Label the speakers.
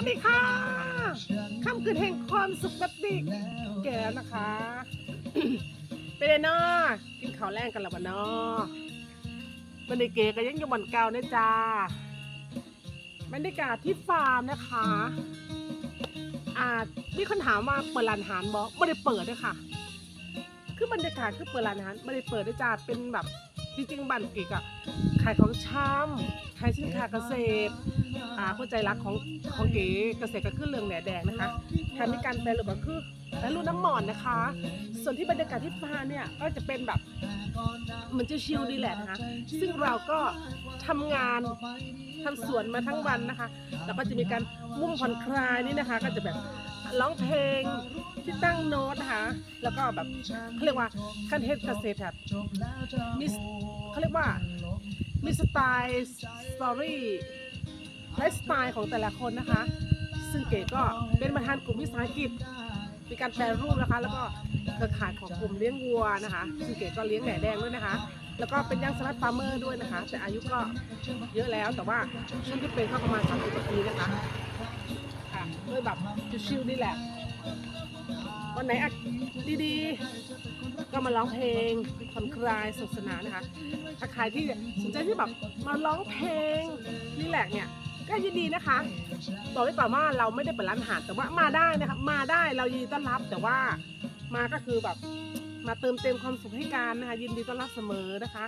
Speaker 1: วัสดีค่ะค่ำคืนแห่งความสุขแบบนี้แก่แล้วนะคะเป็นไงเนาะกินข้าวแรงกันแล้วบ่เนาะบรรยากาศก็ยังอยู่บนเก่าเนี่ยจ้าบรรยากาศที่ฟาร์มนะคะอ่าที่คนถามว่าเปิดร้านอาหารบอไม่ได้เปิดด้วยค่ะ คือบรรยากาศคือเปิดร้านอาหารไม่ได้เปิดด้วยจ้าเป็นแบบ จริงๆบ้านกิกอะขายของชำขายสินค้าเกษตรอ่าเข้ใจรักของของเก๋เกษตรก็คือเรื่องแหนแดงนะคะแถมมีการแปลรูปก็คือแปลรูปน้ำหมอนนะคะ ส่วนที่บรรยากาศที่ฟาร์เนี่ยก็จะเป็นแบบเหมันจะชิลดีแหละนะคะซึ่งเราก็ทำงานทำสวนมาทั้งวันนะคะ แล้วก็จะมีการ มุ่งผ่อนคลายนี่นะคะ ก็จะแบบร้องเพลงที่ตั้งโน้ตนะคะแล้วก็แบบเขาเรียกว่าขั้นเทศเกษตรแบบมิสเขาเรียกว่ามีสไตล์สตอรี่ไลฟ์สไตล์ของแต่ละคนนะคะ ซึ่งเก๋ก็เป็นประธานกลุ่มวิสาหกิจมีการแปรรูปนะคะ แล้วก็เครือข่ายของกลุ่มเลี้ยงวัวนะคะ ซึ่งเก๋ก็เลี้ยงแหน่แดงด้วยนะคะ แล้วก็เป็นยังสลัดฟาร์มเมอร์ด้วยนะคะ แต่อายุก็เยอะแล้วแต่ว่าช่วงที่เป็นก็ประมาณ30กว่าปีนะคะ แบบชิวๆนี่แหละวันไหนอะดีๆ ก็มาร้องเพลงผ่อนคลายสนุกสนานนะคะ ถ้าใครที่สนใจที่แบบมาร้องเพลงรีแหลกซ์เนี่ยก็ยินดีนะคะ บอกไว้ก่อนว่าเราไม่ได้เปิดร้านอาหารแต่ว่ามาได้นะคะ มาได้เรายินดีต้อนรับแต่ว่ามาก็คือแบบมาเติมเต็มความสุขให้กันนะคะ ยินดีต้อนรับเสมอนะคะ